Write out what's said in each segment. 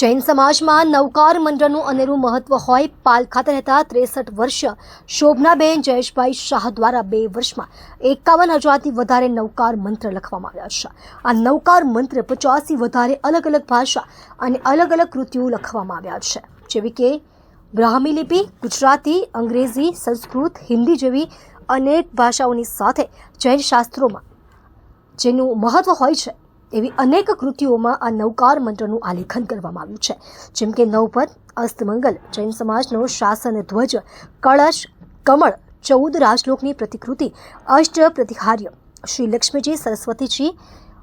જૈન સમાજમાં નવકાર મંડળનું અનેરું મહત્વ હોય, પાલ ખાતે રહેતા ત્રેસઠ વર્ષ શોભનાબેન જયેશભાઈ શાહ દ્વારા બે વર્ષમાં એકાવન હજારથી વધારે નવકાર મંત્ર લખવામાં આવ્યા છે. આ નવકાર મંત્ર પચાસથી વધારે અલગ અલગ ભાષા અને અલગ અલગ કૃતિઓ લખવામાં આવ્યા છે. જેવી કે બ્રાહ્મી લિપિ, ગુજરાતી, અંગ્રેજી, સંસ્કૃત, હિન્દી જેવી અનેક ભાષાઓની સાથે જૈન શાસ્ત્રોમાં જેનું મહત્વ હોય છે. એવી અનેક કૃતિઓમાં આ નવકાર મંત્રનું આલેખન કરવામાં આવ્યું છે. જેમ કે નવપદ, અસ્તમંગલ, જૈન સમાજનો શાસન ધ્વજ, કળશ, કમળ, ચૌદ રાજલોકની પ્રતિકૃતિ, અષ્ટ પ્રતિહાર્ય. શ્રી લક્ષ્મીજી, સરસ્વતીજી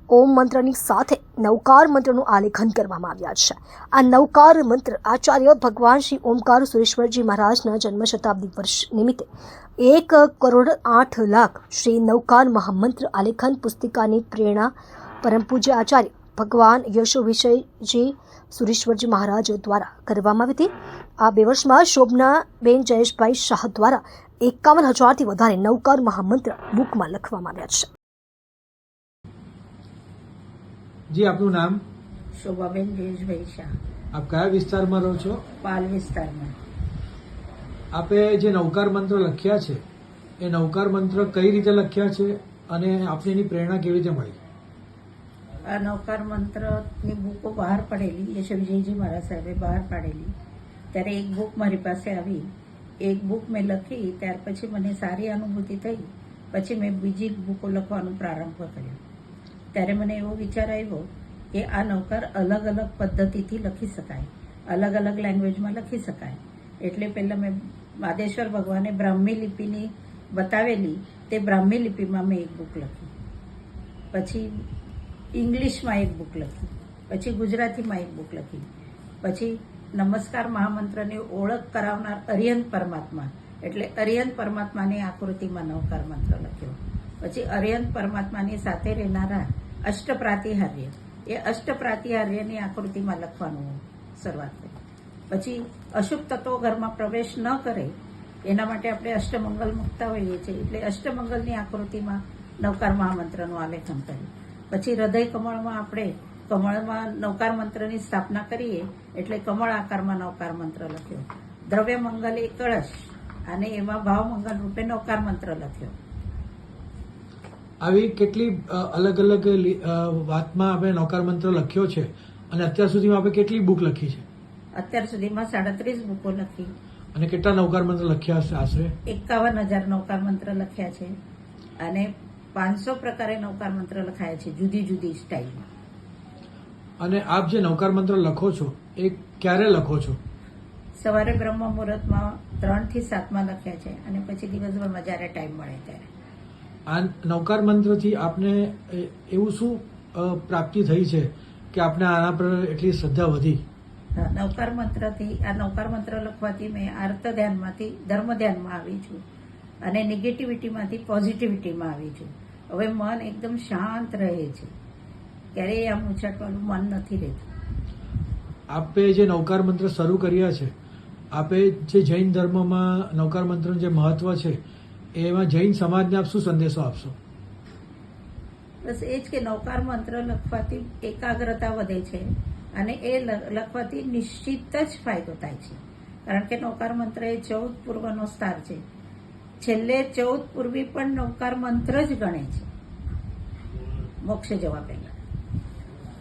ઓમ મંત્રની સાથે નવકાર મંત્રનું આલેખન કરવામાં આવ્યા છે. આ નવકાર મંત્ર આચાર્ય ભગવાન શ્રી ઓમકાર સુરેશ્વરજી મહારાજના જન્મ શતાબ્દી વર્ષ નિમિત્તે એક કરોડ આઠ લાખ શ્રી નવકાર મહામંત્ર આલેખન પુસ્તિકાની પ્રેરણા પરમ પૂજ્ય આચાર્ય ભગવાન યશો વિષયજી સુરેશ્વરજી મહારાજ દ્વારા કરવામાં આવી હતી. આ બે વર્ષમાં શોભના બેન જયેશભાઈ શાહ દ્વારા એકાવન હજારથી વધારે નવકાર મહામંત્ર બુકમાં લખવામાં આવ્યા છે. જી આપનું નામ? શોભાબેન જયેશભાઈ શાહ. આપ કયા વિસ્તારમાં રહો છો? પાલ વિસ્તારમાં. આપે જે નવકાર મંત્ર લખ્યા છે એ નવકાર મંત્ર કઈ રીતે લખ્યા છે અને આપને એની પ્રેરણા કેવી રીતે મળી? નવકાર મંત્રની બુકો બહાર પડેલી, એ વિજયજી મારા સાહેબે બહાર પાડેલી. ત્યારે એક બુક મારી પાસે આવી. એક બુક મેં લખી, ત્યાર પછી મને સારી અનુભૂતિ થઈ. પછી મેં બીજી બુકો લખવાનો પ્રારંભ કર્યો. ત્યારે મને એવો વિચાર આવ્યો કે આ નવકાર અલગ અલગ પદ્ધતિથી લખી શકાય. અલગ અલગ લેંગ્વેજમાં લખી શકાય. એટલે પહેલાં મેં માદેશ્વર ભગવાને બ્રાહ્મી લિપિની બતાવેલી તે બ્રાહ્મી લિપિમાં મેં એક બુક લખી. પછી ઇંગ્લિશમાં એક બુક લખી, પછી ગુજરાતીમાં એક બુક લખી, પછી નમસ્કાર મહામંત્રની ઓળખ કરાવનાર અરિયંત પરમાત્મા, એટલે અરિયંત પરમાત્માની આકૃતિમાં નવકાર મંત્ર લખ્યો. પછી અરિયંત પરમાત્માની સાથે રહેનારા અષ્ટપ્રાતિહાર્ય, એ અષ્ટપ્રાતિહાર્યની આકૃતિમાં લખવાનું શરૂઆત કરી પછી અશુભ તત્વો ઘરમાં પ્રવેશ ન કરે, એના માટે આપણે અષ્ટમંગલ મૂકતા હોઈએ છીએ, એટલે અષ્ટમંગલની આકૃતિમાં નવકાર મહામંત્રનું આલેખન કર્યું. પછી હૃદય કમળમાં આપણે કમળમાં નવકાર મંત્રની સ્થાપના કરીએ એટલે કમળ આકારમાં નવકાર મંત્ર લખ્યો. દ્રવ્ય મંગલ એ કળશ અને એમાં ભાવ મંગલ રૂપે નવકાર મંત્ર લખ્યો. આવી કેટલી અલગ અલગ વાતમાં આપણે નવકાર મંત્ર લખ્યો છે અને અત્યાર સુધીમાં આપણે કેટલી બુક લખી છે? અત્યાર સુધીમાં સાડત્રીસ બુકો લખી. અને કેટલા નવકાર મંત્ર લખ્યા હશે આશરે? એકાવન હજાર નવકાર મંત્ર લખ્યા છે. અને પાંચસો પ્રકારે નવકાર મંત્ર લખાયા છે જુદી જુદી સ્ટાઇલમાં. અને આપ જે નવકાર મંત્ર લખો છો એ ક્યારે લખો છો? સવારે બ્રહ્મ મુહૂર્તમાં ત્રણથી સાતમાં લખ્યા છે અને પછી દિવસભરમાં જ્યારે ટાઈમ મળે ત્યારે. આ નવકાર મંત્રથી આપને એવું શું પ્રાપ્તિ થઈ છે કે આપને આના પર એટલી શ્રદ્ધા વધી? નૌકાર નવકાર મંત્રથી આ નવકાર મંત્ર લખવાથી મેં આર્ત ધ્યાનમાંથી ધર્મ ધ્યાનમાં આવી છું. અને નેગેટિવિટીમાંથી પોઝિટિવિટીમાં આવી છું. હવે મન એકદમ શાંત રહે છે. ક્યારેય આમ ઉછાટવાનું મન નથી રહેતું. આપે જે નૌકાર મંત્ર શરૂ કર્યા છે આપે જે જૈન ધર્મમાં નૌકાર મંત્રનું જે મહત્વ છે એમાં જૈન સમાજને આપ શું સંદેશો આપશો? બસ એ જ કે નૌકાર મંત્ર લખવાથી એકાગ્રતા વધે છે અને એ લખવાથી નિશ્ચિત જ ફાયદો થાય છે. કારણ કે નૌકાર મંત્ર એ ચૌદ પૂર્વનો સ્ટાર છે. છેલ્લે ચૌદ પૂર્વી પણ નૌકાર મંત્ર જ ગણે છે. મોક્ષ જવા પહેલા